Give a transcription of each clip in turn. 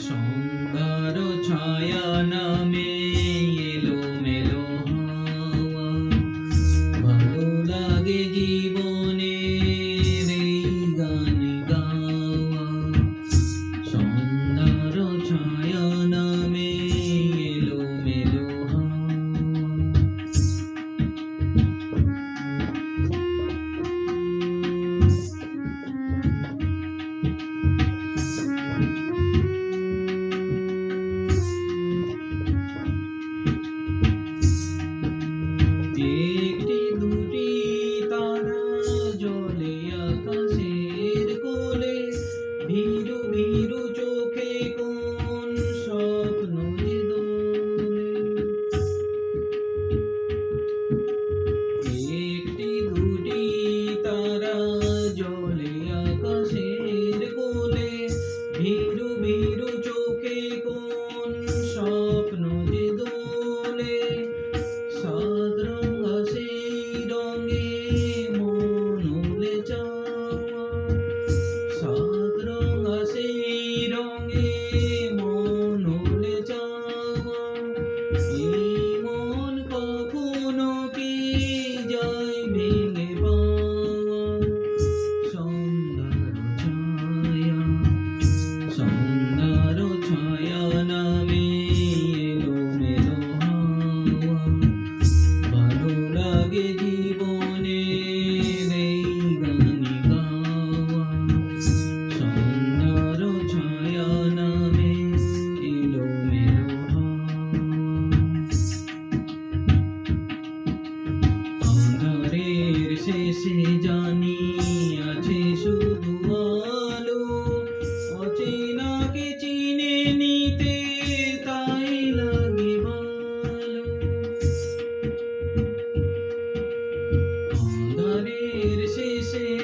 সংহার ছায়া নামে 你有东西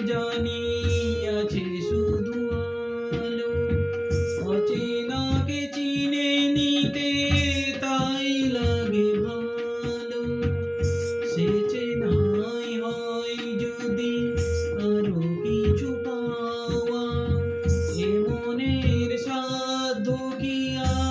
জানি আছে শুধু আলো। অচেনাকে চিনে নিতে তাই লাগে ভালো। সে চেনাই হয় যদি আরও কিছু পাওয়া। এ মনের সাধু কি আর